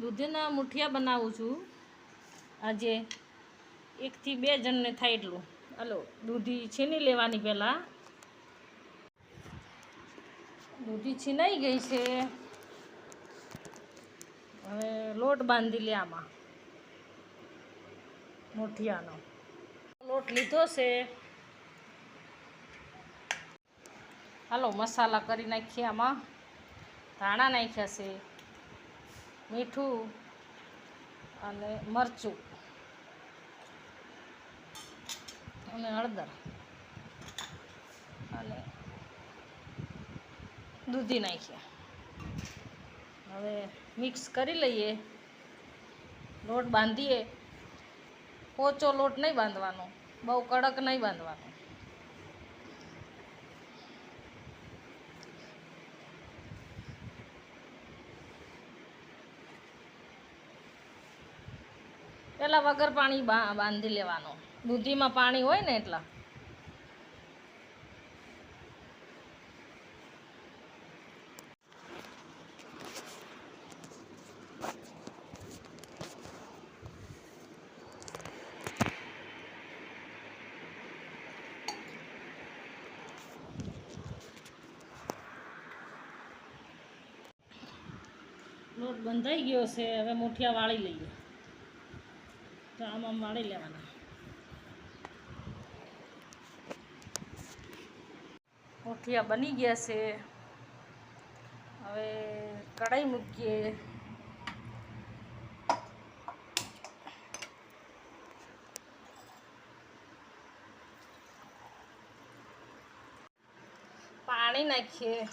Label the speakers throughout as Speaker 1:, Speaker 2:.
Speaker 1: દૂધીના મુઠિયા બનાવું છું. આજે એકથી બે જણને થાય એટલું. હાલો, દૂધી છીની લેવાની પહેલાં. દૂધી છીનાઈ ગઈ છે. હવે લોટ બાંધી લે આમાં. મુઠિયાનો. લોટ લીધો છે. હાલો, મસાલા કરી નાખીએ આમાં. ધાણા નાખ્યા છે. મીઠું અને મરચું અને હળદર અને દૂધી નાખ્યા હવે મિક્સ કરી લઈએ. લોટ બાંધીએ. પોચો લોટ નહીં બાંધવાનો. બહુ કડક નહીં બાંધવાનો. પેલા વગર પાણી બાંધી લેવાનું. દૂધીમાં પાણી હોય ને એટલા. લોટ બંધાઈ ગયો છે, હવે મુઠિયા વાળી લઈએ. તો આમ આમ વાળી લેવાના. મુઠિયા બની ગયા છે. હવે કઢાઈ મૂકીએ. પાણી નાખીએ.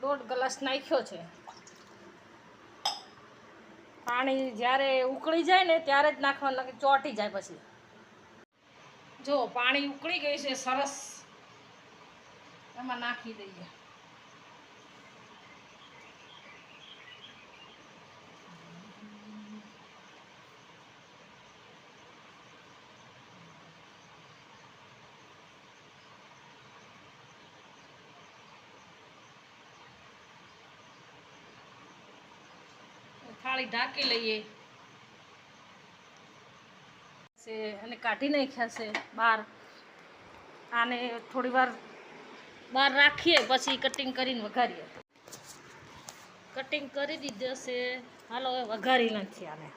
Speaker 1: દોઢ ગ્લાસ નાખ્યો છે. પાણી જ્યારે ઉકળી જાય ને ત્યારે જ નાખવાનું કે ચોંટી જાય પછી. જો પાણી ઉકળી ગયું છે સરસ. એમાં નાખી દઈએ. થાળી ઢાંકી લઈએ. છે અને કાઢી નાખ્યા છે બહાર. આને થોડી વાર બહાર રાખીએ પછી કટિંગ કરીને વઘારીએ. કટિંગ કરી દીધો છે. હાલો હવે વઘારી નથી આને.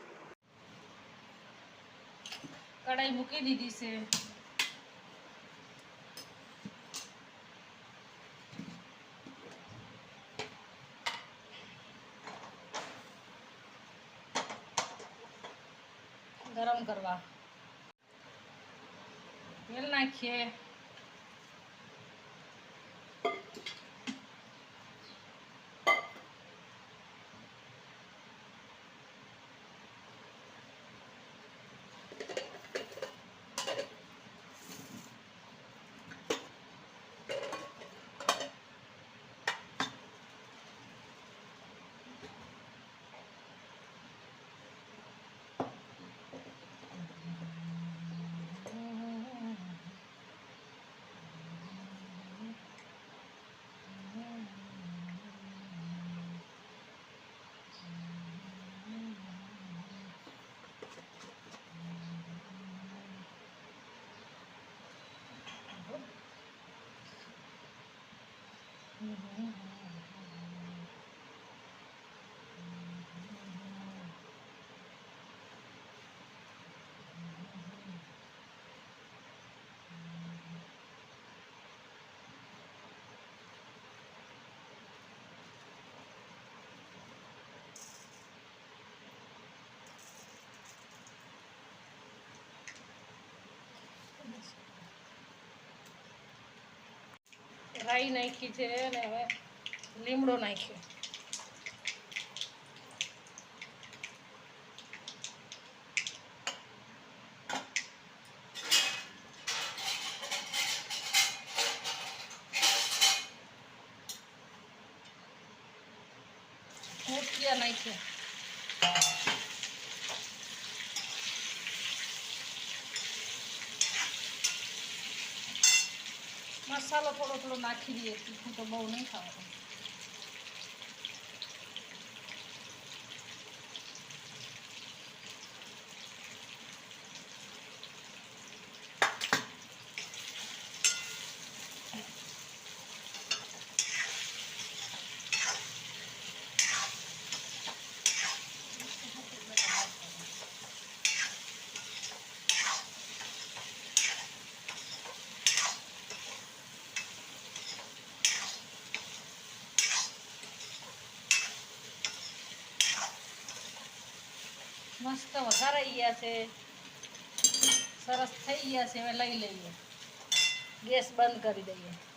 Speaker 1: કઢાઈ મૂકી દીધી છે. ગરમ કરવા. તેલ નાખીએ. Mm-hmm. રાઈ નાખી છે ને હવે લીમડો નાખ્યો. મૂઠિયા નાખ્યા. મસાલો થોડો થોડો નાખી દઈએ તીખું તો બહુ નહીં ખાવાનું. મસ્ત વઘારાઈ ગયા છે. સરસ થઈ ગયા છે. હવે લઈ લઈએ. ગેસ બંધ કરી દઈએ.